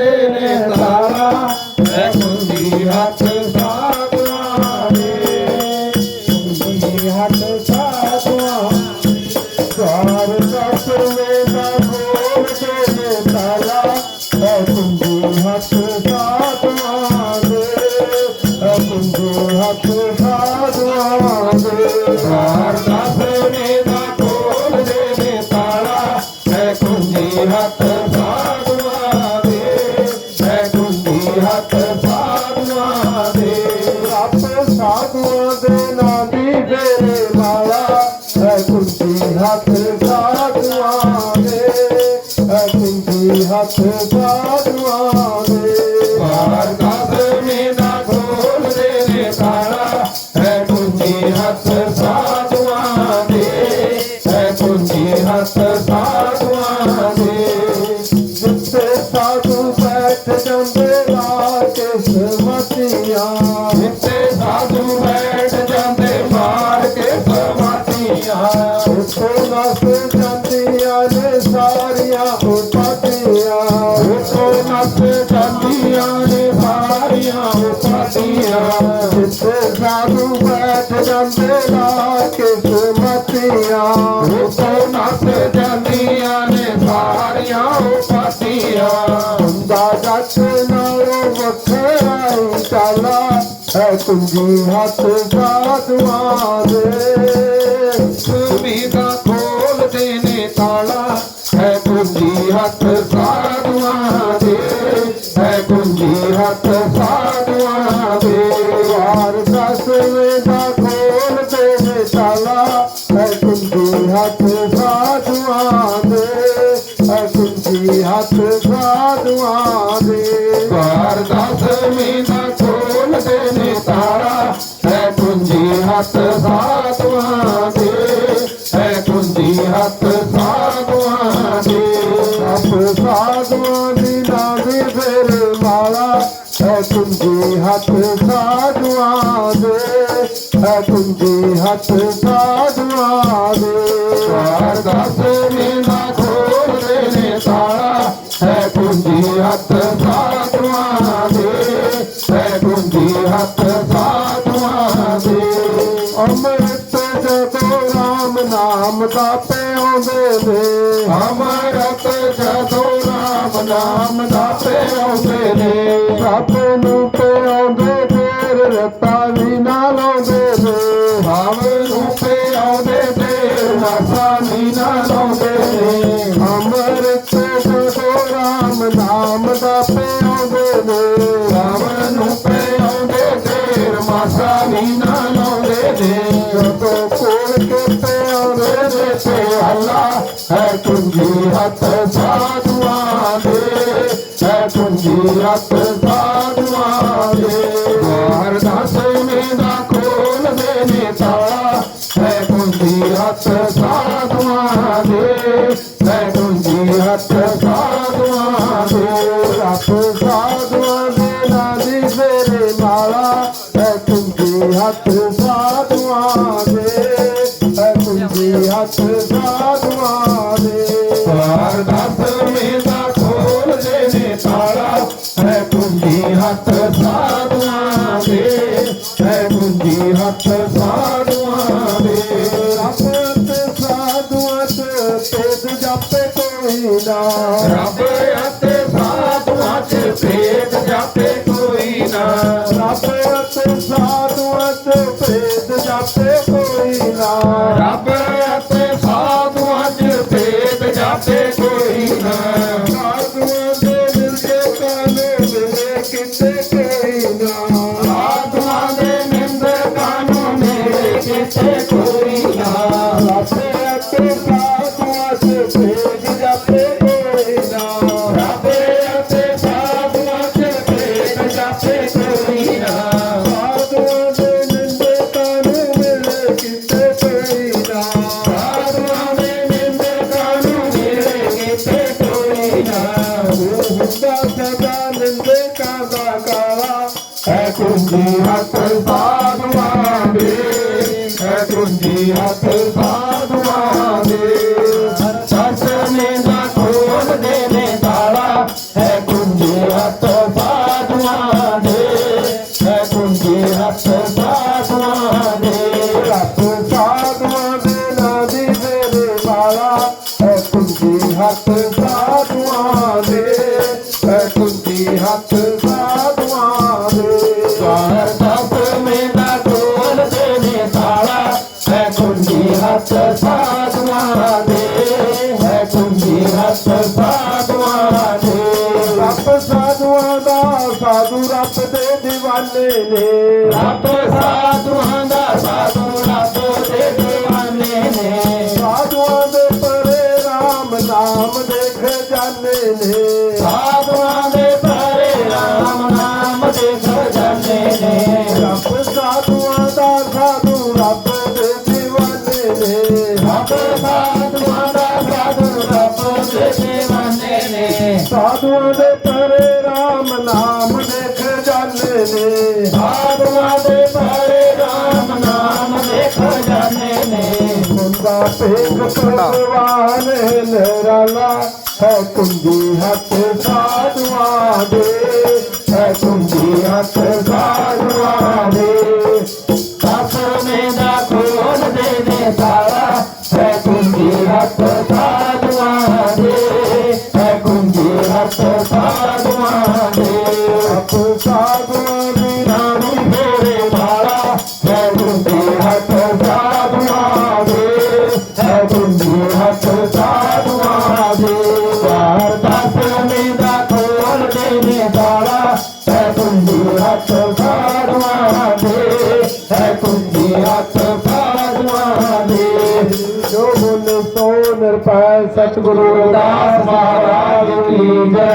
ਦੇ ਨੇ ਤਾਲਾ ਹੈ ਕੁੰਜੀ ਹੱਥ ਸਾਧੂਆਂ ਦੇ ਕੁੰਜੀ ਹੱਥ ਸਾਧੂਆਂ ਚਾਰ ਕਸਵੇ ਦਾ ਜਿੱਥੇ ਸਾਧੂ ਬੈਠ ਜਾਂਦੇ ਮਾਰ ਕੇ ਸਮਾਤੀਆਂ ਉੱਥੋਂ ਨਸ ਜਾਂਦੀਆਂ ਨੇ ਸਾਰੀਆਂ ਉਪਾਤੀਆਂ ਉੱਥੋਂ ਨਸ ਜਾਂਦੀਆਂ ਨੇ ਸਾਰੀਆਂ ਉਪਾਤੀਆਂ ਜਿੱਥੇ ਸਾਧੂ ਬੈਠ ਜਾਂਦੇ ਲਾ ਕੇ ਸਮਤੀਆਂ ਉੱਥੋਂ ਨਸ ਜਾਂਦੀਆਂ ਨੇ ਸਾਰੀਆਂ ਉਪਾਤੀਆਂ ਹੁੰਦਾ ਜੱਟ ਨਾਲੋਂ ਵੱਖਰਾ ਹੀ ਚਾਲਾ। تنهنجي هٿ ساڌار ोلي تالا تنهنجي هٿ ساڌي هٿ ساڌي واري تول دي تالا تنهنجي هٿ سان تنهنجي هٿ ڇهه تنهنجي هٿ ڀاگواناڌاني تنهنجي هٿ ساڌاني ۽ تنهنجي هٿ ਅੰਮ੍ਰਿਤ ਜਦੋਂ ਰਾਮ ਨਾਮ ਦਾ ਪਿਆਉਂਦੇ ਨੇ। ਅੰਮ੍ਰਿਤ ਜਦੋਂ ਰਾਮ ਨਾਮ ਦਾ ਪਿਆਉਂਦੇ ਨੇ। ਰੱਬ ਨੂੰ ਪਿਆਉਂਦੇ ਫੇਰ ਰਤਾ ਵੀ ਨਾ ਲਾਉਂਦੇ ਕੁੰਜੀ ਹੱਥ ਸਾਧੂਆਂ ਦੇ। ਬਾਹਰ ਦਸਵੇਂ ਦਾ ਖੋਲਦੇ ਨੇ ਤਾਲਾ ਹੈ ਕੁੰਜੀ ਹੱਥ ਸਾਧੂਆਂ ਦੇ। ਹੈ ਕੁੰਜੀ ਹੱਥ ਸਾਧੂਆਂ ਦੇ। ਰੱਬ ਸਾਧੂਆਂ ਦੇ ਨਾਂ ਦੀ ਮਾਲਾ। ਹੈ ਕੁੰਜੀ ਹੱਥ ਸਾਧੂਆਂ ਦੇ। ਹੈ ਕੁੰਜੀ ਹੱਥ ਸਾਧੂਆਂ ਦੇ। ਬਾਹਰ ਦਸਵੇਂ ਤੇ ਤੇਜ ਜਾਪੇ ਕੋਈ ਨਾ। ਰੱਬ ਅਤੇ ਸਾਧੂਆਂ ਚ ਭੇਦ ਜਾਪੇ ਕੋਈ ਨਾ। ਰੱਬ ਅਤੇ ਸਾਧੂਆਂ ਚ ਭੇਦ ਜਾਪੇ ਕੋਈ ਨਾ। ਰੱਬ ਅਤੇ ਸਾਧੂਆਂ ਚ ਭੇਦ ਜਾਪੇ ਕੋਈ ਨਾ। ਸਾਧੂਆਂ ਦੇ ਮਿਲਦੇ ਕਾਨੇ ਮਿਲੇ ਕਿਤੇ ਕੋਈ ਨਾ। ਸਾਧੂਆਂ ਦੇ ਮਿਲਦੇ ਕਾਨੂੰ ਮਿਲੇ ਕਿਤੇ ਕੋਈ ਹੈ ਤੁੰਦੀ ਹੱਥ ਸਾਧੂਆਂ ਦੇ, ਹੈ ਤੁੰਦੀ ਹੱਥ ਸਾਧੂਆਂ ਦੇ। ਸੱਸ ਨੇ ਦਾ ਖੋਲ ਦੇ ਨੇ ਤਾਲਾ, ਹੈ ਤੁੰਦੀ ਹੱਥ ਸਾਧੂਆਂ ਦੇ, ਹੈ ਤੁੰਦੀ ਹੱਥ ਸਾਧੂਆਂ ਦੇ। ਹੱਥ ਸਾਧੂਆਂ ਦੇ ਨਾ ਦੀ ਮੇਰੇ ਵਾਲਾ, ਹੈ ਤੁੰਦੀ ਹੱਥ ਸਾਧੂਆਂ ਦੇ, ਹੈ ਤੁੰਦੀ ਹੱਥ ਸਾਧੂਆਂ ਦਾ ਦੇਵ ਰੱਬ ਸਾਧੂਆਂ ਦਾ ਸਾਧੂ ਰੱਬ ਦੇ دیਵਾਨੇ ਨੇ। ਰੱਬ ਸਾਧੂਆਂ ਦਾ ਸਾਧੂ ਰੱਬ ਦੇ دیਵਾਨੇ ਨੇ। ਸਾਧੂਆਂ ਦੇ ਪਰੇ RAM ਨਾਮ ਦੇਖ ਜਾਣੇ ਨੇ। ਸਾਧੂਆਂ ਦੇ ਪਰੇ RAM ਨਾਮ ਦੇਖ ਜਾਣੇ ਨੇ। ਰੱਬ ਸਾਧੂਆਂ ਦਾ ਸਾਧੂ ਰੱਬ ਦੇ دیਵਾਨੇ ਨੇ। ਰੱਬ ਸਾਧੂਆਂ ਸਾਧੂਆਂ ਦੇ ਪਰੇ RAM ਨਾਮ ਦੇਖ ਜਾਣੇ ਨੇ। ਸਾਧੂਆਂ ਦੇ ਪਰੇ ਰਾਮ ਨਾਮ ਦੇ ਖਜ਼ਾਨੇ ਨੇ। ਮੁੰਡਾ ਪੇਗ ਭਗਵਾਨ ਨਰਾਲਾ ਹੈ ਕੁੰਜੀ ਹੱਥ ਸਾਧੂਆਂ ਦੇ। ਹੈ ਕੁੰਜੀ ਹੱਥ ਸਾਧੂਆਂ ਦੇ। ਕਾਸਮੇ ਦਾ ਖੋਲ ਦੇ ਦੇ ਤਾਰਾ ਕੁੰਜੀ ਹੱਥ ਸਾਧੂਆਂ ਦੇ ਹੈ ਕੁੰਜੀ ਹੱਥ ਸਾਧੂਆਂ ਦੇ ਜੋ ਮਨ ਸੋ ਨਿਰਭੈ ਸਤਿਗੁਰੂ ਗੁਰਦਾਸ ਮਹਾਰਾਜ ਕੀ ਜੈ।